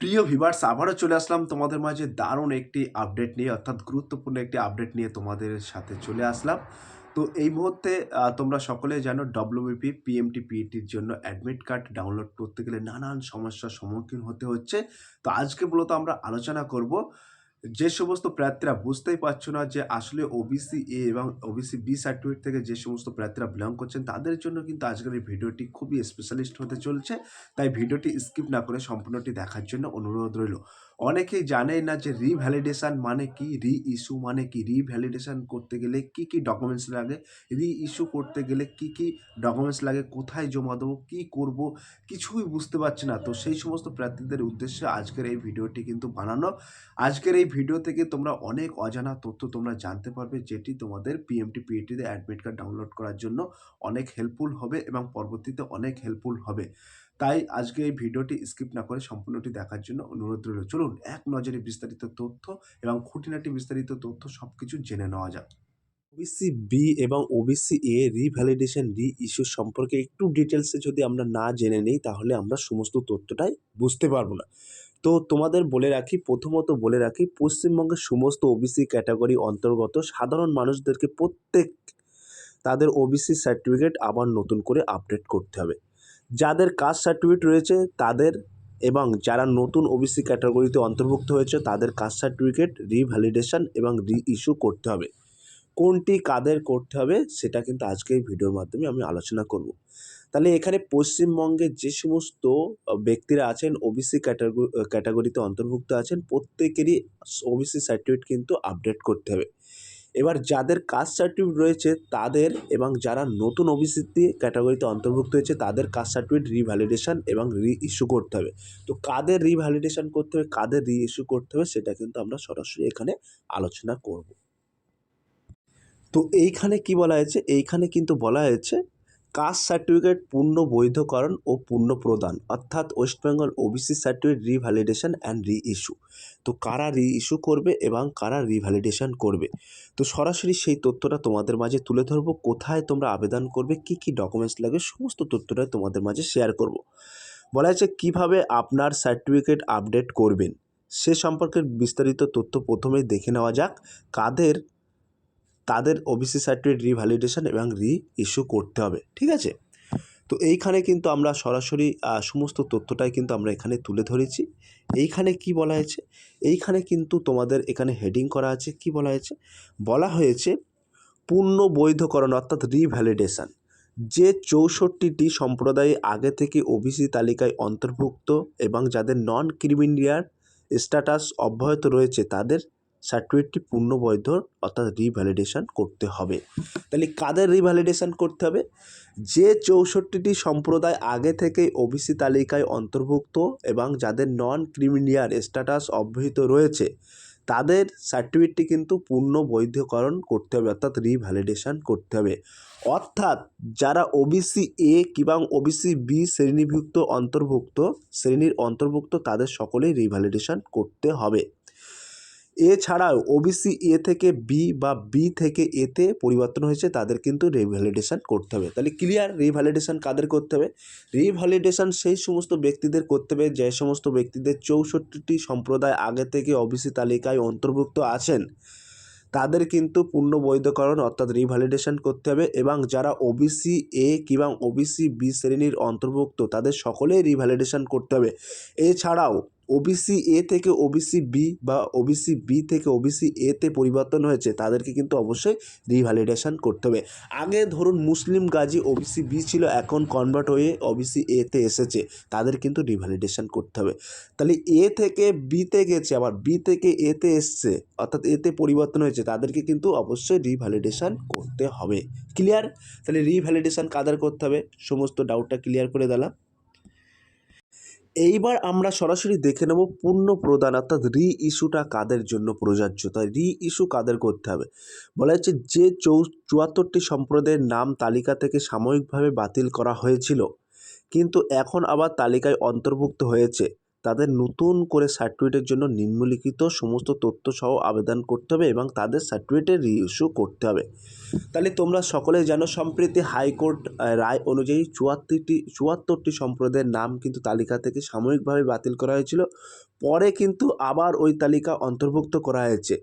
প্রিয় ভিভার্স আবারও চলে আসলাম তোমাদের মাঝে দারুণ একটি আপডেট নিয়ে, অর্থাৎ গুরুত্বপূর্ণ একটি আপডেট নিয়ে তোমাদের সাথে চলে আসলাম। তো এই মুহূর্তে তোমরা সকলে জানো ডব্লিউবিপি পিএমটি পিইটির জন্য অ্যাডমিট কার্ড ডাউনলোড করতে গেলে নানান সমস্যার সম্মুখীন হতে হচ্ছে। তো আজকে মূলত আমরা আলোচনা করব যে সমস্ত প্রার্থীরা বুঝতেই পারছ না যে আসলে ওবিসি এ এবং ওবিসি বি সার্টিফিকেট থেকে যে সমস্ত প্রার্থীরা বিলং করছেন, তাদের জন্য কিন্তু আজকের এই ভিডিওটি খুবই স্পেশালিস্ট হতে চলছে। তাই ভিডিওটি স্কিপ না করে সম্পূর্ণটি দেখার জন্য অনুরোধ রইল। অনেকেই জানেই না যে রিভ্যালিডেশন মানে কি? রি ইস্যু মানে কি? রিভ্যালিডেশন করতে গেলে কি কি ডকুমেন্টস লাগে? রি ইস্যু করতে গেলে কি কি ডকুমেন্টস লাগে? কোথায় জমা দেবো? কী করব? কিছুই বুঝতে পারছি না। তো সেই সমস্ত প্রার্থীদের উদ্দেশ্যে আজকের এই ভিডিওটি কিন্তু বানানো। আজকের এই ভিডিও থেকে তোমরা অনেক অজানা তথ্য তোমরা জানতে পারবে, যেটি তোমাদের পিএমটি পিএটিতে অ্যাডমিট কার্ড ডাউনলোড করার জন্য অনেক হেল্পফুল হবে এবং পরবর্তীতে অনেক হেল্পফুল হবে। তাই আজকে এই ভিডিওটি স্কিপ না করে সম্পূর্ণটি দেখার জন্য অনুরোধ রইল। চলুন এক নজরে বিস্তারিত তথ্য এবং খুঁটিনাটি বিস্তারিত তথ্য সব কিছু জেনে নেওয়া যাক। ওবিসি বি এবং OBC A revalidation re issue সম্পর্কে একটু ডিটেলসে যদি আমরা না জেনে নিই, তাহলে আমরা সমস্ত তথ্যটাই বুঝতে পারব না। তো তোমাদের বলে রাখি, প্রথমত বলে রাখি, পশ্চিমবঙ্গের সমস্ত ওবিসি ক্যাটাগরি অন্তর্গত সাধারণ মানুষদেরকে প্রত্যেক তাদের ওবিসি সার্টিফিকেট আবার নতুন করে আপডেট করতে হবে। যাদের কাস্ট সার্টিফিকেট রয়েছে, তাদের এবং যারা নতুন ওবিসি ক্যাটাগরিতে অন্তর্ভুক্ত হয়েছে, তাদের কাস্ট সার্টিফিকেট রিভ্যালিডেশন এবং রি ইস্যু করতে হবে। কোনটি কাদের করতে হবে, সেটা কিন্তু আজকে এই ভিডিওর মাধ্যমে আমি আলোচনা করব। তাহলে এখানে পশ্চিমবঙ্গে যে সমস্ত ব্যক্তিরা আছেন ওবিসি ক্যাটাগরি ক্যাটাগরিতে অন্তর্ভুক্ত আছেন, প্রত্যেকেরই ওবিসি সার্টিফিকেট কিন্তু আপডেট করতে হবে। এবার যাদের কাস্ট সার্টিফিকেট রয়েছে, তাদের এবং যারা নতুন ওবিসি ক্যাটাগরিতে অন্তর্ভুক্ত হয়েছে, তাদের কাস্ট সার্টিফিকেট রিভ্যালিডেশন এবং রি ইস্যু করতে হবে। তো কাদের রিভ্যালিডেশন করতে হবে, কাদের রি ইস্যু করতে হবে, সেটা কিন্তু আমরা সরাসরি এখানে আলোচনা করব। তো এইখানে কি বলা হয়েছে? এইখানে কিন্তু বলা হয়েছে কাস্ট সার্টিফিকেট পূর্ণ বৈধকরণ ও পূর্ণ প্রদান, অর্থাৎ West Bengal OBC certificate revalidation and re issue তো কারা রি ইস্যু করবে এবং কারা রিভ্যালিডেশন করবে? তো সরাসরি সেই তথ্যটা তোমাদের মাঝে তুলে ধরবো, কোথায় তোমরা আবেদন করবে, কি কি ডকুমেন্টস লাগে সমস্ত তথ্যটা তোমাদের মাঝে শেয়ার করব। বলা হয়েছে কীভাবে আপনার সার্টিফিকেট আপডেট করবেন, সে সম্পর্কে বিস্তারিত তথ্য প্রথমেই দেখে নেওয়া যাক, কাদের তাদের ওবিসি সার্টিফিকেট রিভ্যালিডেশন এবং রি ইস্যু করতে হবে, ঠিক আছে? তো এইখানে কিন্তু আমরা সরাসরি সমস্ত তথ্যটাই কিন্তু আমরা এখানে তুলে ধরেছি। এইখানে কি বলা হয়েছে? এইখানে কিন্তু তোমাদের এখানে হেডিং করা আছে, কি বলা হয়েছে? বলা হয়েছে পূর্ণ বৈধকরণ অর্থাৎ রিভ্যালিডেশন যে চৌষট্টিটি সম্প্রদায় আগে থেকে ওবিসি তালিকায় অন্তর্ভুক্ত এবং যাদের নন ক্রিমিনিয়ার স্ট্যাটাস অব্যাহত রয়েছে, তাদের সার্টিফিকেটটি পূর্ণ বৈধ অর্থাৎ রিভ্যালিডেশন করতে হবে। তাহলে কাদের রিভ্যালিডেশন করতে হবে? যে চৌষট্টিটি সম্প্রদায় আগে থেকে ওবিসি তালিকায় অন্তর্ভুক্ত এবং যাদের নন ক্রিমিনিয়ার স্ট্যাটাস অব্যাহত রয়েছে, তাদের সার্টিফিকেটটি কিন্তু পূর্ণ বৈধকরণ করতে হবে, অর্থাৎ রিভ্যালিডেশন করতে হবে। অর্থাৎ যারা ওবিসি এ কিংবা ওবিসি বি শ্রেণীভুক্ত অন্তর্ভুক্ত, শ্রেণির অন্তর্ভুক্ত তাদের সকলেই রিভ্যালিডেশন করতে হবে। এছাড়াও ওবিসি এ থেকে বি বা বি থেকে এতে পরিবর্তন হয়েছে, তাদের কিন্তু রিভ্যালিডেশন করতে হবে। তাহলে ক্লিয়ার রিভ্যালিডেশন কাদের করতে হবে? রিভ্যালিডেশন সেই সমস্ত ব্যক্তিদের করতে হবে, যে সমস্ত ব্যক্তিদের চৌষট্টিটি সম্প্রদায় আগে থেকে ওবিসি তালিকায় অন্তর্ভুক্ত আছেন, তাদের কিন্তু পূর্ণ বৈধকরণ অর্থাৎ রিভ্যালিডেশন করতে হবে এবং যারা ওবিসি এ কিংবা ওবিসি বি শ্রেণির অন্তর্ভুক্ত, তাদের সকলেই রিভ্যালিডেশন করতে হবে। এছাড়াও ওবিসি এ থেকে ওবিসি বি বা ওবিসি বি থেকে ওবিসি এতে পরিবর্তন হয়েছে, তাদেরকে কিন্তু অবশ্যই রিভ্যালিডেশন করতে হবে। আগে ধরুন মুসলিম গাজী ওবিসি বি ছিল, এখন কনভার্ট হয়ে ওবিসি এতে এসেছে, তাদের কিন্তু রিভ্যালিডেশন করতে হবে। তাহলে এ থেকে বিতে গেছে, আবার বি থেকে এতে এসছে, অর্থাৎ এতে পরিবর্তন হয়েছে, তাদেরকে কিন্তু অবশ্যই রিভ্যালিডেশন করতে হবে। ক্লিয়ার তাহলে রিভ্যালিডেশন কাদের করতে হবে? সমস্ত ডাউটটা ক্লিয়ার করে দিলাম। এইবার আমরা সরাসরি দেখে নেব পূর্ণ প্রদান, অর্থাৎ রি ইস্যুটা কাদের জন্য প্রযোজ্য? তাই রি ইস্যু কাদের করতে হবে? বলা হচ্ছে যে চৌ চুয়াত্তরটি সম্প্রদায়ের নাম তালিকা থেকে সাময়িকভাবে বাতিল করা হয়েছিল, কিন্তু এখন আবার তালিকায় অন্তর্ভুক্ত হয়েছে। তাদের নতুন করে সার্টিফিকেটের জন্য নিম্নলিখিত সমস্ত তথ্য সহ আবেদন করতে হবে এবং তাদের সার্টিফিকেটের রিইস্যু করতে হবে। তাহলে তোমরা সকলে জানো সম্প্রতি হাইকোর্ট রায় অনুযায়ী চুয়াত্তরটি চুয়াত্তরটি সম্প্রদায়ের নাম কিন্তু তালিকা থেকে সাময়িকভাবে বাতিল করা হয়েছিল। পরে কিন্তু আবার ওই তালিকা অন্তর্ভুক্ত করা হয়েছে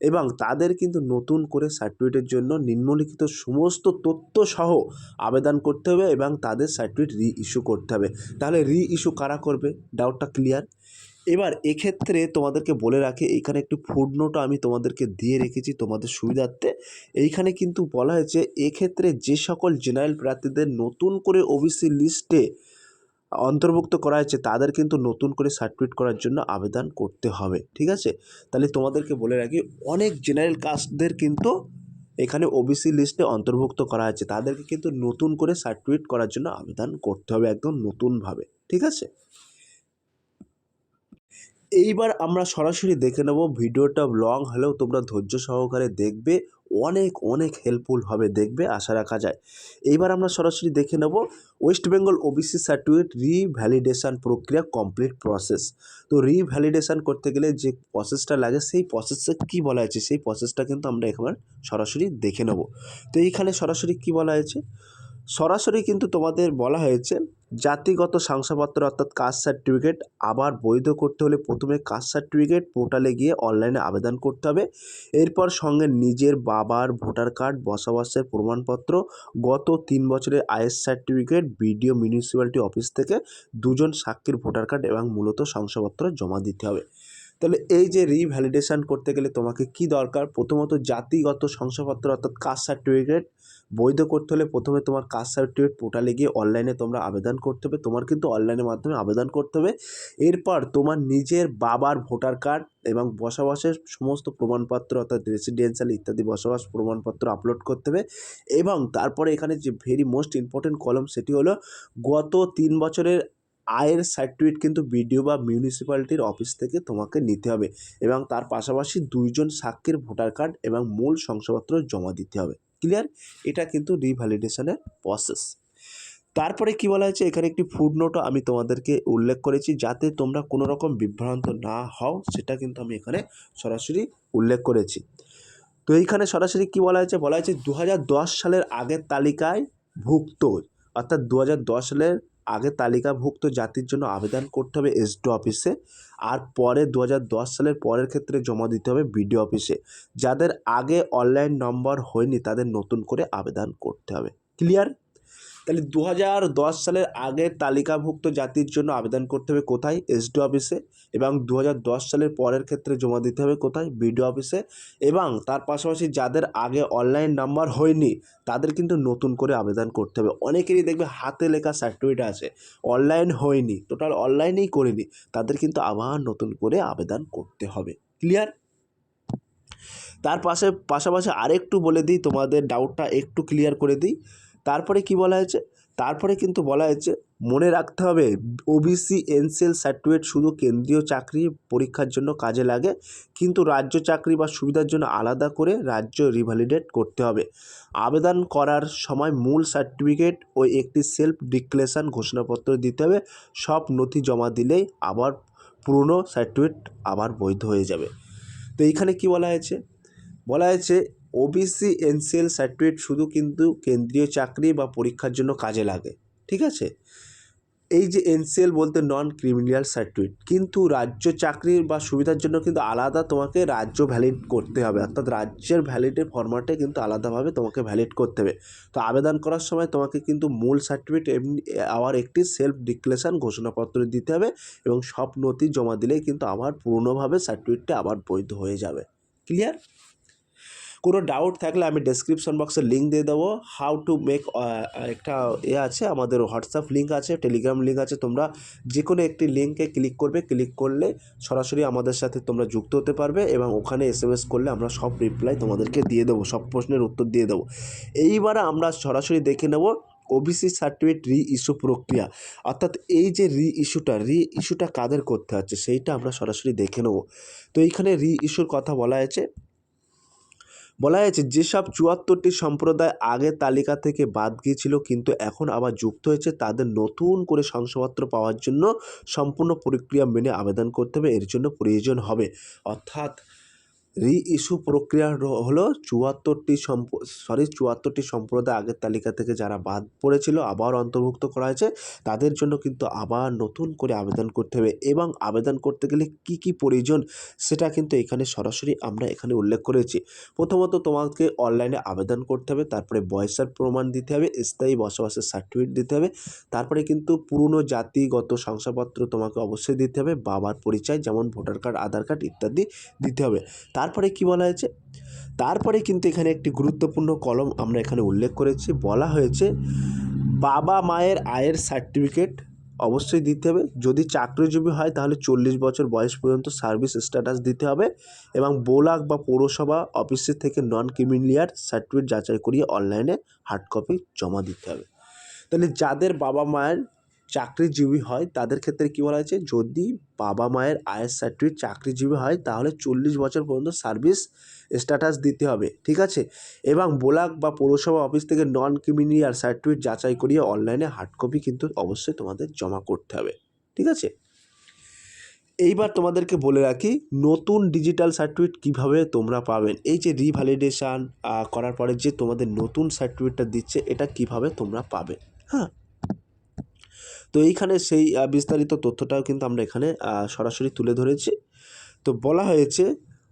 এবং তাদের কিন্তু নতুন করে সার্টিফিকেটের জন্য নিম্নলিখিত সমস্ত তথ্য সহ আবেদন করতে হবে এবং তাদের সার্টিফিকেট রি ইস্যু করতে হবে। তাহলে রি ইস্যু কারা করবে? ডাউটটা ক্লিয়ার এবার এক্ষেত্রে তোমাদেরকে বলে রাখি এইখানে একটু ফুড নোটও আমি তোমাদেরকে দিয়ে রেখেছি তোমাদের সুবিধার্থে। এইখানে কিন্তু বলা হয়েছে, এক্ষেত্রে যে সকল জেনারেল প্রার্থীদের নতুন করে ওবিসি লিস্টে অন্তর্ভুক্ত করা হয়েছে, তাদের কিন্তু নতুন করে সার্টিফিকেট করার জন্য আবেদন করতে হবে, ঠিক আছে? তাহলে তোমাদেরকে বলে রাখি, অনেক জেনারেল কাস্টদের কিন্তু এখানে ওবিসি লিস্টে অন্তর্ভুক্ত করা হয়েছে, তাদেরকে কিন্তু নতুন করে সার্টিফিকেট করার জন্য আবেদন করতে হবে একদম নতুনভাবে, ঠিক আছে? এইবার আমরা সরাসরি দেখে নেব, ভিডিওটা লং হলেও তোমরা ধৈর্য সহকারে দেখবে অনেক অনেক হেল্পফুল হবে দেখবে, আশা রাখা যায়। এইবার আমরা সরাসরি দেখে নেব West Bengal OBC certificate revalidation প্রক্রিয়া কমপ্লিট প্রসেস তো রিভ্যালিডেশান করতে গেলে যে প্রসেসটা লাগে, সেই প্রসেসে কী বলা হয়েছে? সেই প্রসেসটা কিন্তু আমরা একবার সরাসরি দেখে নেব। তো এইখানে সরাসরি কী বলা হয়েছে? সরাসরি কিন্তু তোমাদের বলা হয়েছে, জাতিগত শংসাপত্র অর্থাৎ কাস্ট সার্টিফিকেট আবার বৈধ করতে হলে প্রথমে কাস্ট সার্টিফিকেট পোর্টালে গিয়ে অনলাইনে আবেদন করতে হবে। এরপর সঙ্গে নিজের বাবার ভোটার কার্ড বসবাসের প্রমাণপত্র, গত তিন বছরের আয়েস সার্টিফিকেট বিডিও মিউনিসিপ্যালিটি অফিস থেকে দুজন সাক্ষীর ভোটার কার্ড এবং মূলত শংসাপত্র জমা দিতে হবে। তাহলে এই যে রিভ্যালিডেশন করতে গেলে তোমাকে কি দরকার? প্রথমত জাতিগত শংসাপত্র অর্থাৎ কাস্ট সার্টিফিকেট বৈধ করতে হলে প্রথমে তোমার কাস্ট সার্টিফিকেট পোর্টালে গিয়ে অনলাইনে তোমরা আবেদন করতে হবে। তোমার কিন্তু অনলাইনের মাধ্যমে আবেদন করতে হবে। এরপর তোমার নিজের বাবার ভোটার কার্ড এবং বসবাসের সমস্ত প্রমাণপত্র অর্থাৎ রেসিডেন্সিয়াল ইত্যাদি বসবাস প্রমাণপত্র আপলোড করতে হবে। এবং তারপরে এখানে যে ভেরি মোস্ট ইম্পর্টেন্ট কলম সেটি হলো গত তিন বছরের আয়ের সার্টিফিকেট কিন্তু বিডিও বা মিউনিসিপ্যালিটির অফিস থেকে তোমাকে নিতে হবে এবং তার পাশাপাশি দুইজন সাক্ষীর ভোটার কার্ড এবং মূল শংসাপত্র জমা দিতে হবে। ক্লিয়ার এটা কিন্তু রিভ্যালিডেশনের প্রসেস তারপরে কি বলা হয়েছে? এখানে একটি ফুড নোটও আমি তোমাদেরকে উল্লেখ করেছি যাতে তোমরা কোনো রকম বিভ্রান্ত না হও, সেটা কিন্তু আমি এখানে সরাসরি উল্লেখ করেছি। তো এইখানে সরাসরি কি বলা হয়েছে? বলা হয়েছে দু হাজার দশ সালের আগের তালিকায় ভুক্ত, অর্থাৎ দু হাজার দশ সালের আগে তালিকাভুক্ত জাতির জন্য আবেদন করতে হবে এসডি অফিসে আর পরে দু হাজার দশ সালের পরের ক্ষেত্রে জমা দিতে হবে বিডিও অফিসে যাদের আগে অনলাইন নম্বর হয়নি তাদের নতুন করে আবেদন করতে হবে। ক্লিয়ার তাহলে দু হাজার দশ সালের আগের তালিকাভুক্ত জাতির জন্য আবেদন করতে হবে কোথায়? এসডি অফিসে এবং দু হাজার দশ সালের পরের ক্ষেত্রে জমা দিতে হবে কোথায়? বিডিও অফিসে এবং তার পাশাপাশি যাদের আগে অনলাইন নাম্বার হয়নি, তাদের কিন্তু নতুন করে আবেদন করতে হবে। অনেকেরই দেখবে হাতে লেখা সার্টিফিকেট আছে অনলাইন হয়নি টোটাল অনলাইনেই করিনি, তাদের কিন্তু আবার নতুন করে আবেদন করতে হবে। ক্লিয়ার তার পাশে, পাশাপাশি আরেকটু বলে দিই, তোমাদের ডাউটটা একটু ক্লিয়ার করে দিই। তারপরে কি বলা হয়েছে? তারপরে কিন্তু বলা হয়েছে, মনে রাখতে হবে ওবিসি এনসিএল সার্টিফিকেট শুধু কেন্দ্রীয় চাকরি পরীক্ষার জন্য কাজে লাগে, কিন্তু রাজ্য চাকরি বা সুবিধার জন্য আলাদা করে রাজ্য রিভ্যালিডেট করতে হবে। আবেদন করার সময় মূল সার্টিফিকেট ও একটি সেলফ ডিক্লেরেশন ঘোষণাপত্র দিতে হবে, সব নথি জমা দিলেই আবার পুরনো সার্টিফিকেট আবার বৈধ হয়ে যাবে। তো এইখানে কি বলা হয়েছে? বলা হয়েছে ওবিসি এনসিএল সার্টিফিকেট শুধু কিন্তু কেন্দ্রীয় চাকরি বা পরীক্ষার জন্য কাজে লাগে, ঠিক আছে? এই যে এনসিএল বলতে নন ক্রিমিনাল সার্টিফিকেট কিন্তু রাজ্য চাকরির বা সুবিধার জন্য কিন্তু আলাদা তোমাকে রাজ্য ভ্যালিড করতে হবে, অর্থাৎ রাজ্যের ভ্যালিডের ফরম্যাটে কিন্তু আলাদাভাবে তোমাকে ভ্যালিড করতে হবে। তো আবেদন করার সময় তোমাকে কিন্তু মূল সার্টিফিকেট এমনি, আবার একটি সেলফ ডিক্লেরেশন ঘোষণাপত্র দিতে হবে এবং সব নথি জমা দিলেই কিন্তু আবার পুরনোভাবে সার্টিফিকেটটা আবার বৈধ হয়ে যাবে। ক্লিয়ার কোনো ডাউট থাকলে আমি ডেসক্রিপশন বক্সে লিঙ্ক দিয়ে দেবো। হাউ টু মেক একটা এ আছে, আমাদের হোয়াটসঅ্যাপ লিঙ্ক আছে টেলিগ্রাম লিঙ্ক আছে। তোমরা যে কোনো একটি লিঙ্কে ক্লিক করবে ক্লিক করলে সরাসরি আমাদের সাথে তোমরা যুক্ত হতে পারবে এবং ওখানে এস এম এস করলে আমরা সব রিপ্লাই তোমাদেরকে দিয়ে দেবো, সব প্রশ্নের উত্তর দিয়ে দেবো। এইবার আমরা সরাসরি দেখে নেব ওবিসি সার্টিফিকেট রি ইস্যু প্রক্রিয়া। অর্থাৎ এই যে রি ইস্যুটা রি ইস্যুটা কাদের করতে হচ্ছে, সেইটা আমরা সরাসরি দেখে নেব। তো এইখানে রি ইস্যুর কথা বলা হয়েছে। বলা হয়েছে, যেসব চুয়াত্তরটি সম্প্রদায় আগের তালিকা থেকে বাদ গিয়েছিল, কিন্তু এখন আবার যুক্ত হয়েছে, তাদের নতুন করে শংসাপত্র পাওয়ার জন্য সম্পূর্ণ প্রক্রিয়া মেনে আবেদন করতে হবে, এর জন্য প্রয়োজন হবে। অর্থাৎ রি ইস্যু প্রক্রিয়া হলো চুয়াত্তরটি সম্প সরি চুয়াত্তরটি সম্প্রদায় আগের তালিকা থেকে যারা বাদ পড়েছিল, আবার অন্তর্ভুক্ত করা হয়েছে, তাদের জন্য কিন্তু আবার নতুন করে আবেদন করতে হবে। এবং আবেদন করতে গেলে কি কি প্রয়োজন, সেটা কিন্তু এখানে সরাসরি আমরা এখানে উল্লেখ করেছি। প্রথমত তোমাকে অনলাইনে আবেদন করতে হবে, তারপরে বয়সের প্রমাণ দিতে হবে, স্থায়ী বসবাসের সার্টিফিকেট দিতে হবে, তারপরে কিন্তু পুরনো জাতিগত শংসাপত্র তোমাকে অবশ্যই দিতে হবে, বাবার পরিচয়, যেমন ভোটার কার্ড, আধার কার্ড ইত্যাদি দিতে হবে। তারপরে কি বলা হয়েছে? তারপরে কিন্তু এখানে একটি গুরুত্বপূর্ণ কলম আমরা এখানে উল্লেখ করেছি। বলা হয়েছে, বাবা মায়ের আয়ের সার্টিফিকেট অবশ্যই দিতে হবে। যদি চাকরিজীবী হয় তাহলে চল্লিশ বছর বয়স পর্যন্ত সার্ভিস স্ট্যাটাস দিতে হবে এবং বোলাক বা পৌরসভা অফিসের থেকে নন ক্রিমিলিয়ার সার্টিফিকেট যাচাই করিয়ে অনলাইনে হার্ড কপি জমা দিতে হবে। তাহলে যাদের বাবা মায়ের চাকরিজীবী হয়, তাদের ক্ষেত্রে কী বলা হয়েছে? যদি বাবা মায়ের আয়ের সার্টিফিকেট চাকরিজীবী হয়, তাহলে চল্লিশ বছর পর্যন্ত সার্ভিস স্ট্যাটাস দিতে হবে, ঠিক আছে? এবং ব্লক বা পৌরসভা অফিস থেকে নন ক্রিমিনিয়ার সার্টিফিকেট যাচাই করিয়ে অনলাইনে হার্ড কপি কিন্তু অবশ্যই তোমাদের জমা করতে হবে, ঠিক আছে? এইবার তোমাদেরকে বলে রাখি, নতুন ডিজিটাল সার্টিফিকেট কীভাবে তোমরা পাবেন এই যে রিভ্যালিডেশান করার পরে যে তোমাদের নতুন সার্টিফিকেটটা দিচ্ছে, এটা কীভাবে তোমরা পাবে? হ্যাঁ? তো এইখানে সেই বিস্তারিত তথ্যটাও কিন্তু আমরা এখানে সরাসরি তুলে ধরেছি। তো বলা হয়েছে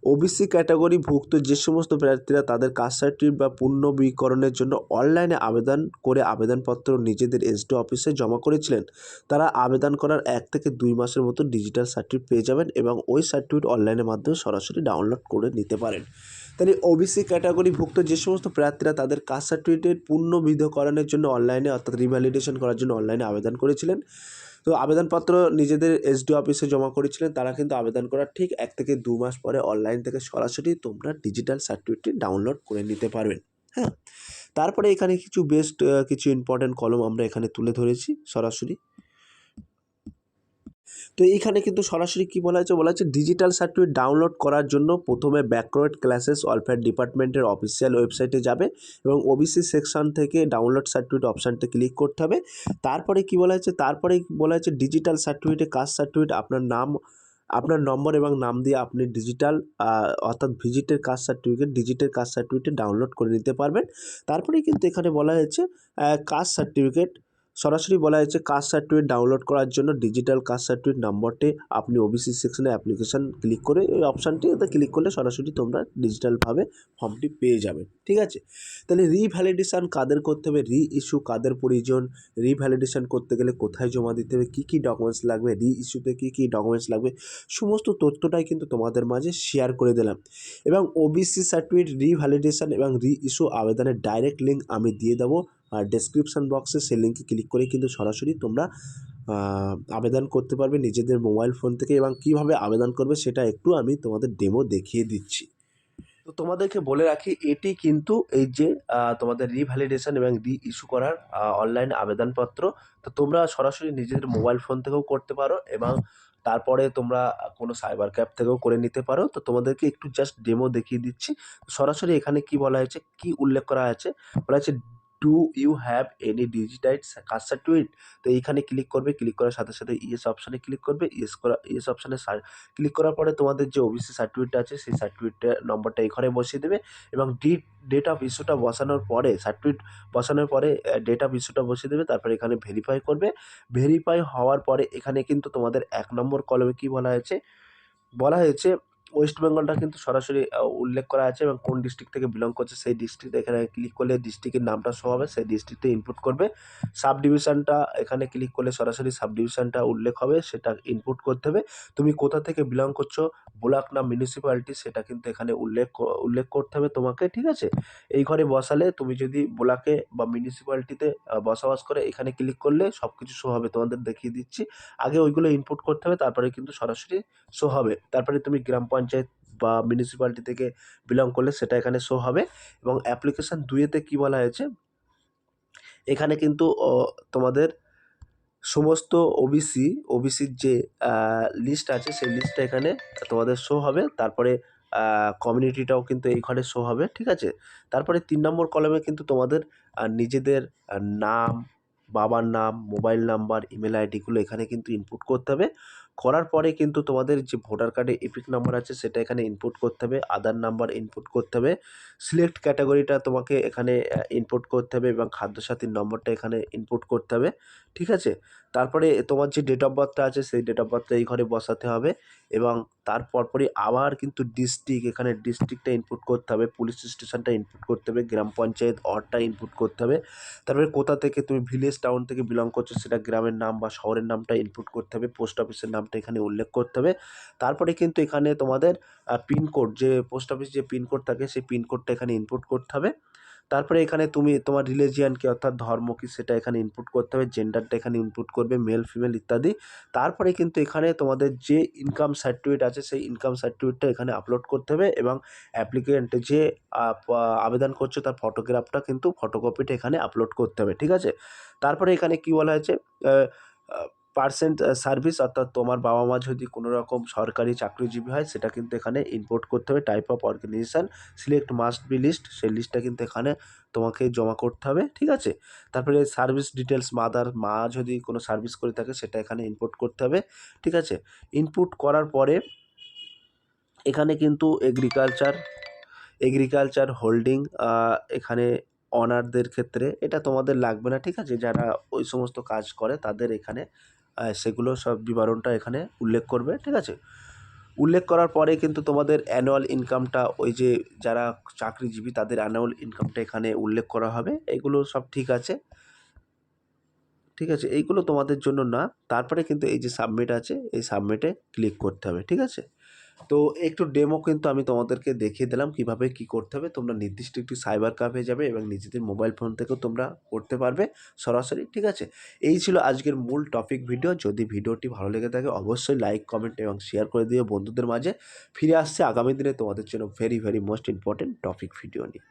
ওবিসি ক্যাটাগরি ভুক্ত যে সমস্ত প্রার্থীরা তাদের কাস্ট সার্টিফিকেট বা পুনর্নবীকরণের জন্য অনলাইনে আবেদন করে আবেদনপত্র নিজেদের এসডি অফিসে জমা করেছিলেন, তারা আবেদন করার এক থেকে দুই মাসের মতো ডিজিটাল সার্টিফিকেট পেয়ে যাবেন এবং ওই সার্টিফিকেট অনলাইনের মাধ্যমে সরাসরি ডাউনলোড করে নিতে পারেন। তাহলে ওবিসি ক্যাটাগরিভুক্ত যে সমস্ত প্রার্থীরা তাদের কাস্ট সার্টিফিকেট পুনর্বিধকরণের জন্য অনলাইনে অর্থাৎ রিভ্যালিডেশন করার জন্য অনলাইনে আবেদন করেছিলেন। তো আবেদনপত্র নিজেদের এসডি অফিসে জমা করেছিলেন, তারা কিন্তু আবেদন করার ঠিক এক থেকে দু মাস পরে অনলাইন থেকে সরাসরি তোমরা ডিজিটাল সার্টিফিকেটটি ডাউনলোড করে নিতে পারবেন হ্যাঁ? তারপরে এখানে কিছু বেস্ট কিছু ইম্পর্ট্যান্ট কলম আমরা এখানে তুলে ধরেছি সরাসরি। তো এইখানে কিন্তু সরাসরি কি বলা হয়েছে? বলা হচ্ছে ডিজিটাল সার্টিফিকেট ডাউনলোড করার জন্য প্রথমে ব্যাকওয়ার্ড ক্লাসেস ওয়েলফেয়ার ডিপার্টমেন্টের অফিসিয়াল ওয়েবসাইটে যাবে এবং ওবিসি সেকশন থেকে ডাউনলোড সার্টিফিকেট অপশানটা ক্লিক করতে হবে। তারপরে কি বলা হয়েছে? তারপরে বলা হয়েছে ডিজিটাল সার্টিফিকেটে কাস্ট সার্টিফিকেট আপনার নাম, আপনার নম্বর এবং নাম দিয়ে আপনি ডিজিটাল অর্থাৎ ভিজিটের caste certificate digital caste certificate download করে নিতে পারবেন। তারপরেই কিন্তু এখানে বলা হয়েছে কাস্ট সার্টিফিকেট সরাসরি বলা হয়েছে কাস্ট সার্টিফিকেট ডাউনলোড করার জন্য ডিজিটাল কাস্ট সার্টিফিকেট নম্বরটি আপনি ওবিসি সেকশনে অ্যাপ্লিকেশান ক্লিক করে এই অপশানটি ওতে ক্লিক করলে সরাসরি তোমরা ডিজিটালভাবে ফর্মটি পেয়ে যাবে, ঠিক আছে? তাহলে রিভ্যালিডেশান কাদের করতে হবে? রি ইস্যু কাদের প্রয়োজন? রিভ্যালিডেশান করতে গেলে কোথায় জমা দিতে হবে? কী কী ডকুমেন্টস লাগবে? রি ইস্যুতে কী কী ডকুমেন্টস লাগবে? সমস্ত তথ্যটাই কিন্তু তোমাদের মাঝে শেয়ার করে দিলাম। এবং ওবিসি সার্টিফিকেট রিভ্যালিডেশান এবং রি ইস্যু আবেদনের ডাইরেক্ট লিঙ্ক আমি দিয়ে দেবো আর ডেসক্রিপশন বক্সে সেই লিঙ্কে ক্লিক করে কিন্তু সরাসরি তোমরা আবেদন করতে পারবে নিজেদের মোবাইল ফোন থেকে এবং কীভাবে আবেদন করবে সেটা একটু আমি তোমাদের ডেমো দেখিয়ে দিচ্ছি। তো তোমাদেরকে বলে রাখি, এটি কিন্তু এই যে তোমাদের রিভ্যালিডেশন এবং রি ইস্যু করার অনলাইন আবেদনপত্র। তো তোমরা সরাসরি নিজেদের মোবাইল ফোন থেকেও করতে পারো এবং তারপরে তোমরা কোনো সাইবার ক্যাব থেকেও করে নিতে পারো। তো তোমাদেরকে একটু জাস্ট ডেমো দেখিয়ে দিচ্ছি। সরাসরি এখানে কি বলা হয়েছে, কি উল্লেখ করা আছে বলা হয়েছে do you have any digitized caste certificate তো এইখানে ক্লিক করবে ক্লিক করার সাথে সাথে ইয়েস অপশানে ক্লিক করবে। ইয়েস করা ইয়েস অপশানে ক্লিক করার পরে তোমাদের যে ওবিসি সার্টিফিকেট আছে, সেই সার্টিফিকেটের নম্বরটা এখানে বসিয়ে দেবে এবং ডিট ডেট অফ ইস্যুটা বসানোর পরে সার্টিফিকেট বসানোর পরে ডেট অফ ইস্যুটা বসিয়ে দেবে। তারপরে এখানে ভেরিফাই করবে। ভেরিফাই হওয়ার পরে এখানে কিন্তু তোমাদের এক নম্বর কলমে কি বলা হয়েছে? বলা হয়েছে ওয়েস্ট বেঙ্গলটা কিন্তু সরাসরি উল্লেখ করা আছে এবং কোন ডিস্ট্রিক্ট থেকে বিলং করছে সেই ডিস্ট্রিক্ট এখানে ক্লিক করলে ডিস্ট্রিক্টের নামটা শো হবে, সেই ডিস্ট্রিক্টে ইনপুট করবে। সাব ডিভিশনটা এখানে ক্লিক করলে সরাসরি সাব ডিভিশনটা উল্লেখ হবে, সেটা ইনপুট করতে হবে। তুমি কোথা থেকে বিলং করছ, ব্লক না মিউনিসিপ্যালিটি সেটা কিন্তু এখানে উল্লেখ উল্লেখ করতে হবে তোমাকে, ঠিক আছে? এই ঘরে বসালে তুমি যদি ব্লকে বা মিউনিসিপ্যালিটিতে বসবাস করে, এখানে ক্লিক করলে সব কিছু শো হবে, তোমাদের দেখিয়ে দিচ্ছি। আগে ওইগুলো ইনপুট করতে হবে, তারপরে কিন্তু সরাসরি শো হবে। তারপরে তুমি গ্রাম পঞ্চায়েত বা মিউনিসিপ্যালিটি থেকে বিলং করলে সেটা এখানে শো হবে এবং অ্যাপ্লিকেশান দুইয়েতে কী বলা হয়েছে? এখানে কিন্তু তোমাদের সমস্ত ওবিসি ওবিসির যে লিস্ট আছে সেই লিস্টটা এখানে তোমাদের শো হবে। তারপরে কমিউনিটিটাও কিন্তু এইখানে শো হবে, ঠিক আছে? তারপরে তিন নম্বর কলমে কিন্তু তোমাদের নিজেদের নাম, বাবার নাম মোবাইল নাম্বার ইমেল আইডিগুলো এখানে কিন্তু ইনপুট করতে হবে। করার পরে কিন্তু তোমাদের যে ভোটার কার্ডে এপিক নাম্বার আছে, সেটা এখানে ইনপুট করতে হবে আধার নাম্বার ইনপুট করতে হবে সিলেক্ট ক্যাটাগরিটা তোমাকে এখানে ইনপুট করতে হবে এবং খাদ্যসাথীর নম্বরটা এখানে ইনপুট করতে হবে, ঠিক আছে? তারপরে তোমার যে ডেট অফ বার্থটা আছে, সেই ডেট অফ বার্থটা এই ঘরে বসাতে হবে এবং তার পরপরই আবার কিন্তু ডিস্ট্রিক্ট এখানে ডিস্ট্রিক্টটা ইনপুট করতে হবে পুলিশ স্টেশনটা ইনপুট করতে হবে, গ্রাম পঞ্চায়েত অরটা ইনপুট করতে হবে। তারপরে কোথা থেকে তুমি ভিলেজ টাউন থেকে বিলং করছ সেটা গ্রামের নাম বা শহরের নামটা ইনপুট করতে হবে পোস্ট অফিসের নামটা এখানে উল্লেখ করতে হবে। তারপরে কিন্তু এখানে তোমাদের পিনকোড যে পোস্ট অফিস যে পিনকোড থাকে, সেই পিনকোডটা এখানে ইনপুট করতে হবে। তারপরে এখানে তুমি, তোমার রিলিজিয়ান কি অর্থাৎ ধর্ম কি সেটা এখানে ইনপুট করতে হবে জেন্ডারটা এখানে ইনপুট করবে মেল ফিমেল ইত্যাদি। তারপরে কিন্তু এখানে তোমাদের যে ইনকাম সার্টিফিকেট আছে, সেই ইনকাম সার্টিফিকেটটা এখানে আপলোড করতে হবে এবং অ্যাপ্লিকেন্ট যে আবেদন করছে তার ফটোগ্রাফটা কিন্তু ফটোকপিটা এখানে আপলোড করতে হবে, ঠিক আছে? তারপরে এখানে কি বলা হয়েছে? পার্সেন্ট সার্ভিস অর্থাৎ তোমার বাবা মা যদি কোনো রকম সরকারি চাকরিজীবী হয়, সেটা কিন্তু এখানে ইম্পোর্ট করতে হবে। Type of organisation select must be list সেই লিস্টটা কিন্তু এখানে তোমাকে জমা করতে হবে, ঠিক আছে? তারপরে সার্ভিস ডিটেলস মাদার মা যদি কোনো সার্ভিস করে থাকে, সেটা এখানে ইনপুট করতে হবে, ঠিক আছে? ইনপুট করার পরে এখানে কিন্তু এগ্রিকালচার এগ্রিকালচার হোল্ডিং এখানে অনারদের ক্ষেত্রে এটা তোমাদের লাগবে না, ঠিক আছে? যারা ওই সমস্ত কাজ করে, তাদের এখানে সেগুলো সব বিবরণটা এখানে উল্লেখ করবে, ঠিক আছে? উল্লেখ করার পরে কিন্তু তোমাদের অ্যানুয়াল ইনকামটা ওই যে যারা চাকরিজীবী, তাদের অ্যানুয়াল ইনকামটা এখানে উল্লেখ করা হবে। এগুলো সব ঠিক আছে। ঠিক আছে? এইগুলো তোমাদের জন্য না। তারপরে কিন্তু এই যে সাবমিট আছে, এই সাবমিটে ক্লিক করতে হবে, ঠিক আছে? তো একটু ডেমো কিন্তু আমি তোমাদেরকে দেখিয়ে দিলাম কীভাবে কি করতে হবে। তোমরা নির্দিষ্ট একটি সাইবার ক্যাফে যাবে এবং নিজেদের মোবাইল ফোন থেকেও তোমরা করতে পারবে সরাসরি, ঠিক আছে? এই ছিল আজকের মূল টপিক ভিডিও যদি ভিডিওটি ভালো লেগে থাকে, অবশ্যই লাইক কমেন্ট এবং শেয়ার করে দিও বন্ধুদের মাঝে। ফিরে আসছে আগামী দিনে তোমাদের জন্য very very most important topic video নিয়ে।